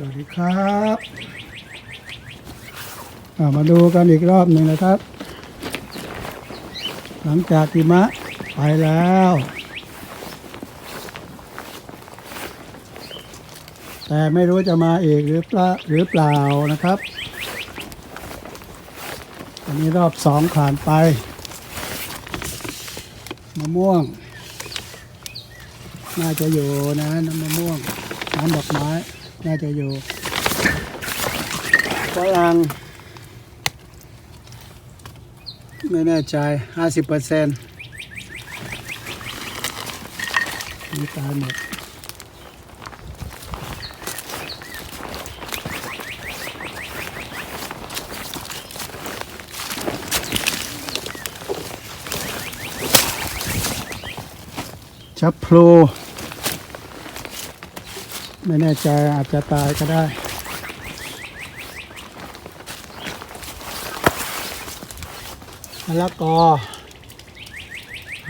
สวัสดีครับมาดูกันอีกรอบหนึ่งนะครับ หลังจากหิมะไปแล้ว แต่ไม่รู้จะมาอีกหรือเปล่าหรือเปล่านะครับ อันนี้รอบสองผ่านไปมะม่วง น่าจะอยู่นะน้ำมะม่วงน้ำดอกไม้ น่าจะอยู่ฝรั่งไม่แน่ใจห้าสิบเปอร์เซ็นต์นี่ตายหมดชับพลู ไม่แน่ใจอาจจะตายก็ได้มะละกอ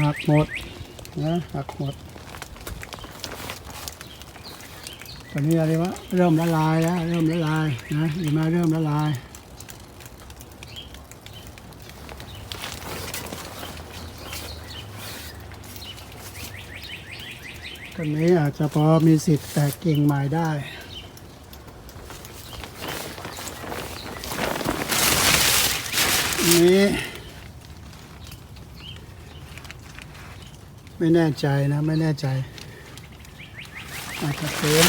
หักหมดนะหักหมด ตอนนี้อะไรวะเริ่มละลายแล้ว เริ่มละลายนะอยู่มาเริ่มละลาย ต้นนี้อาจจะพอมีสิทธิ์แตกกิ่งใหม่ได้นี้ไม่แน่ใจนะไม่แน่ใจ อาจจะเฟิน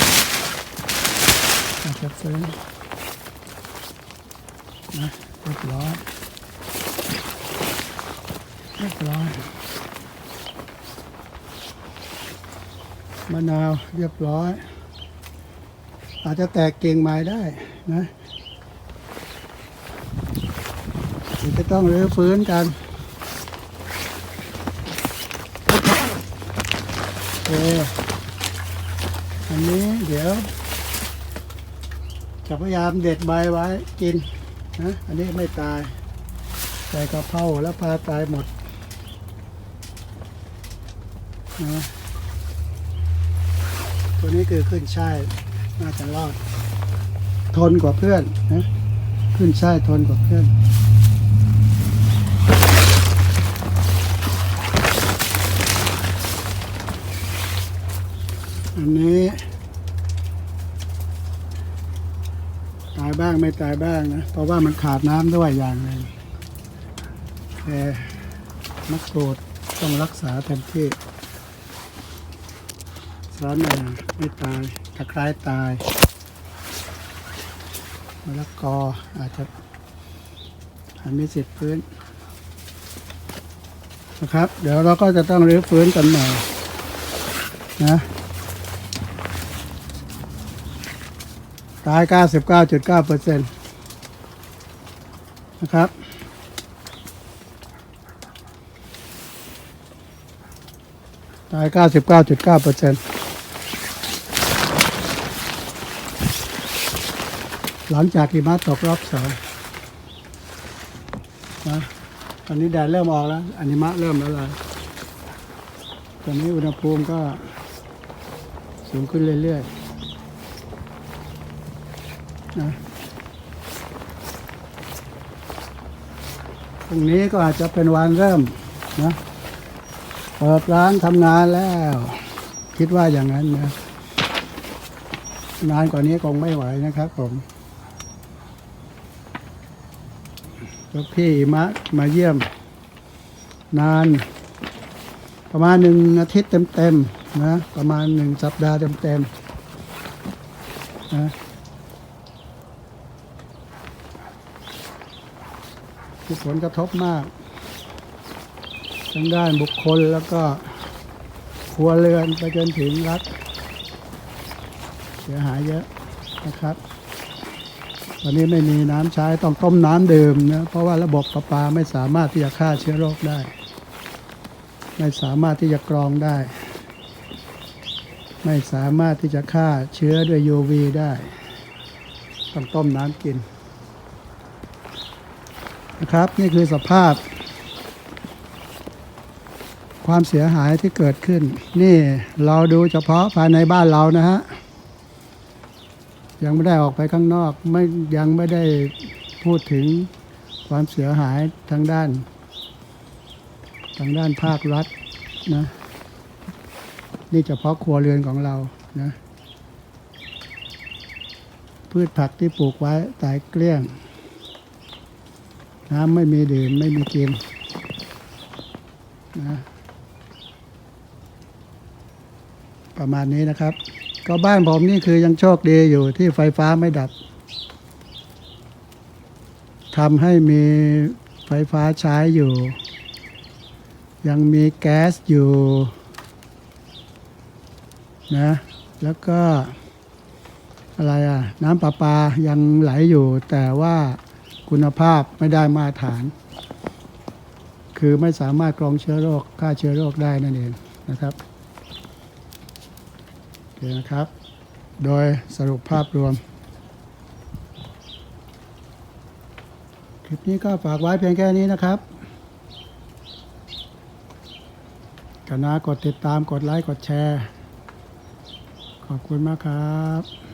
อาจจะเฟินนะเรียบร้อยเรียบร้อย มะนาวเรียบร้อย อาจจะแตกเก่งใหม่ได้นะจะต้องรื้อฟื้นกันโอเคอันนี้เดี๋ยวจะพยายามเด็ดใบไว้กินนะอันนี้ไม่ตายใส่กระเพราแล้วพาตายหมดนะ ตัวนี้คือขึ้นช่ายน่าจะรอด ทนกว่าเพื่อนนะขึ้นช่ายทนกว่าเพื่อนอันนี้ ตายบ้างไม่ตายบ้างนะ เพราะว่ามันขาดน้ำด้วยอย่างหนึ่งแต่มะกรูดต้องรักษาเต็มที่ ร้อนหนาไม่ตายตะไคร้ตายมะละกออาจจะอันมีสิทธิ์ฟื้นนะครับ เดี๋ยวเราก็จะต้องรื้อฟื้นกันใหม่นะตาย 99.9เปอร์เซ็นต์นะครับตาย 99.9เปอร์เซ็นต์ หลังจากหิมะตกรอบสองนะตอนนี้แดดเริ่มออกแล้วอันิมะเริ่มแล้วลายตอนนี้อุณหภูมิก็สูงขึ้นเรื่อยๆนะพรุ่งนี้ก็อาจจะเป็นวันเริ่มนะเปิดร้านทำงานแล้ว คิดว่าอย่างนั้นนะนานกว่านี้คงไม่ไหวนะครับผม แล้วพี่มะมาเยี่ยม นาน ประมาณหนึ่งอาทิตย์เต็มๆนะ ประมาณหนึ่งสัปดาห์เต็มๆนะมีผลกระทบมากทั้งด้านบุคคลแล้วก็ครัวเรือนไปจนถึงรัฐเสียหายเยอะนะครับ ตอนนี้ไม่มีน้ำใช้ต้องต้มน้ำดื่มนะเพราะว่าระบบประปาไม่สามารถที่จะฆ่าเชื้อโรคได้ ไม่สามารถที่จะกรองได้ ไม่สามารถที่จะฆ่าเชื้อด้วย UV ได้ ต้องต้มน้ำกินนะครับนี่คือสภาพ ความเสียหายที่เกิดขึ้น นี่เราดูเฉพาะภายในบ้านเรานะฮะ ยังไม่ได้ออกไปข้างนอกไม่ยังไม่ได้พูดถึงความเสียหายทางด้าน ทางด้านภาครัฐนะนี่เฉพาะครัวเรือนของเรานะพืชผักที่ปลูกไว้ตายเกลี้ยง น้ำไม่มีดื่ม ไม่มีกินนะประมาณนี้นะครับ ก็บ้านผมนี่คือยังโชคดีอยู่ที่ไฟฟ้าไม่ดับทำให้มีไฟฟ้าใช้อยู่ ยังมีแก๊สอยู่นะแล้วก็อะไรอะ น้ำประปายังไหลอยู่ แต่ว่าคุณภาพไม่ได้มาตรฐาน คือไม่สามารถกรองเชื้อโรคฆ่าเชื้อโรคได้นั่นเองนะครับ เคนะครับ โดยสรุปภาพรวม คลิปนี้ก็ฝากไว้เพียงแค่นี้นะครับกรุณากดติดตามกดไลค์ กดแชร์ ขอบคุณมากครับ